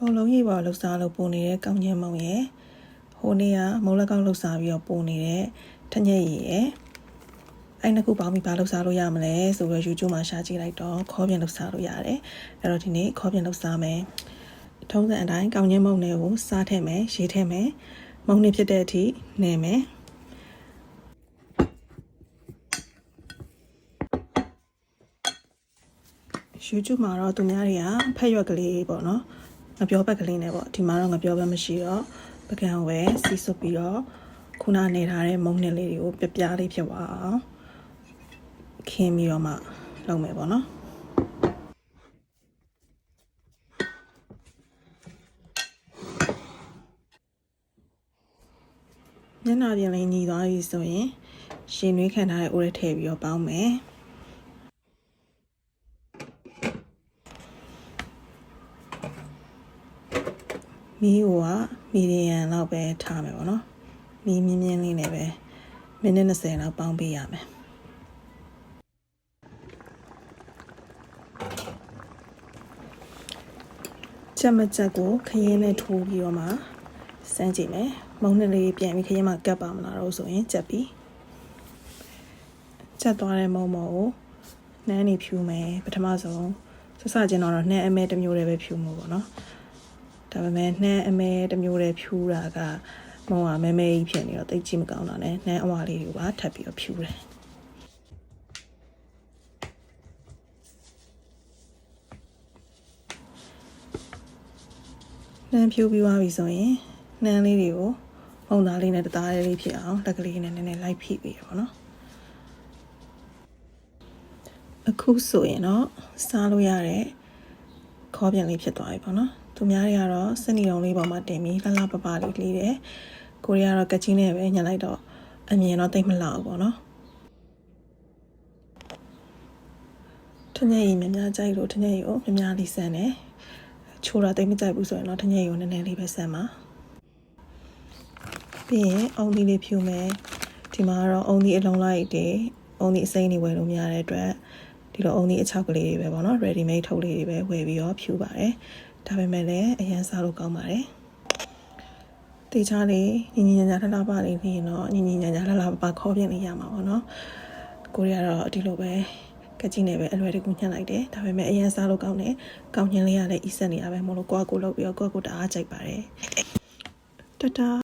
မုံလုံးကြီးပေါ်လှုပ်ရှားလို့ပုံနေတဲ့ကောင်းချင်းမုံရဲ့ဟိုနေ့ကမုံလက်ကောက်လှုပ်ရှားပြီးတော့ပုံနေတဲ့ထညက်ရည်ရဲ့အဲ့နှစ်ခုပေါင်းပြီးဘာလှုပ်ရှားလို့ရမလဲဆိုတော့ YouTube မှာရှာကြည့်လိုက်တော့ခေါ်ပြန်လှုပ်ရှားလို့ရတယ်အဲ့တော့ဒီနေ့ခေါ်ပြန်လှုပ်ရှားမယ်ထုံးစံအတိုင်းကောင်းချင်းမုံတွေကိုစားထည့်မယ်ရေးထည့်မယ်မုံနေဖြစ်တဲ့အထိနေမယ် YouTube မှာတော့သူများတွေကဖက်ရွက်ကလေးပေါ့နော် ငပြောဘက်ကလေးနဲ့ပေါ့ဒီမှာတော့ငပြောဘက်မရှိတော့ပကံဝဲစီစွပ်ပြီးတော့ခုနနေထားတဲ့မုံနစ်လေးတွေကိုပြပြလေးဖြစ်သွားအောင်ခင်းပြီးတော့မှလုပ်မယ်ပေါ့နော်မျက်နှာပြင်လေးညီသွားပြီဆိုရင်ရှင်နွေးခံထားတဲ့အိုးရဲထည့်ပြီးတော့ပေါင်းမယ် မီးဟိုကမီဒီယံလောက်ပဲထားမယ်ပေါ့နော်မီးမြင်းမြင်းလေးနဲ့ပဲမိနစ်20လောက်ပေါင်းပေးရမယ်ချက်မချက်ကိုခရင်နဲ့ထိုးပြီးတော့မှစမ်းကြည့်မယ်မုံနဲ့လေးပြန်ပြီးခရင်မှာကပ်ပါမလားတော့ဆိုရင်ချက်ပြီးချက်သွားတဲ့မုံမော်ကိုနန်းနေဖြူမယ်ပထမဆုံးစစချင်းတော့နှဲအမဲတစ်မျိုးတည်းပဲဖြူမှုပေါ့နော် ဒါပေမဲ့နှမ်းအမဲတစ်မျိုးတည်းဖြူတာကမုံကမဲမဲကြီးဖြစ်နေတော့တိတ်ကြည့်မကောင်းတာနဲ့နှမ်းအဝါလေးကိုပါထပ်ပြီးတော့ဖြူတယ်နှမ်းဖြူပြီးသွားပြီဆိုရင်နှမ်းလေးတွေကိုမုံသားလေးနဲ့တသားလေးဖြစ်အောင်လက်ကလေးနဲ့နည်းနည်းလိုက်ဖိပေးရပါတော့အခုဆိုရင်တော့စားလို့ရတဲ့ခေါ်ပြန်လေးဖြစ်သွားပြီပေါ့နော် သူများတွေကတော့စနီအောင်လေးပေါ်မှာတင်ပြီးလှလှပပလေးလေးတယ်ကိုရီးယားကတော့ကက်ချီနဲ့ပဲညှက်လိုက်တော့အမြင်တော့တိတ်မလှဘူးပေါ့နော်ထညက်ရီများများကြိုက်လို့ထညက်ရီကိုများများလေးဆန်းတယ်ချိုးတာတိတ်မကြိုက်ဘူးဆိုရင်တော့ထညက်ရီကိုနည်းနည်းလေးပဲဆန်းပါပြီးရင်အုံသီးလေးဖြူမယ်ဒီမှာကတော့အုံသီးအလုံးလိုက်တွေအုံသီးအစိမ်းတွေဝယ်လို့မရတဲ့အတွက် ဒီလိုအုံသီးအချောက်ကလေးတွေပဲပေါ့နော် ready made ထုတ်လေးတွေပဲဝယ်ပြီးတော့ဖြူပါတယ်ဒါပေမဲ့လည်းအရင်စားလို့ကောင်းပါတယ်တေချာလေးညီညီညာညာလှလှပလေးနေရင်တော့ညီညီညာညာလှလှပပခေါ်ပြနေရမှာပေါ့နော်ကိုရီးယားတော့ဒီလိုပဲကကြီးနဲ့ပဲအလွယ်တကူညှက်လိုက်တယ်ဒါပေမဲ့အရင်စားလို့ကောင်းတယ်ကောင်းညင်းလေးကလည်းအီးဆက်နေရပဲမလို့ကိုကကိုလုပ်ပြီးတော့ကိုကကိုတအားကြိုက်ပါတယ်တတာ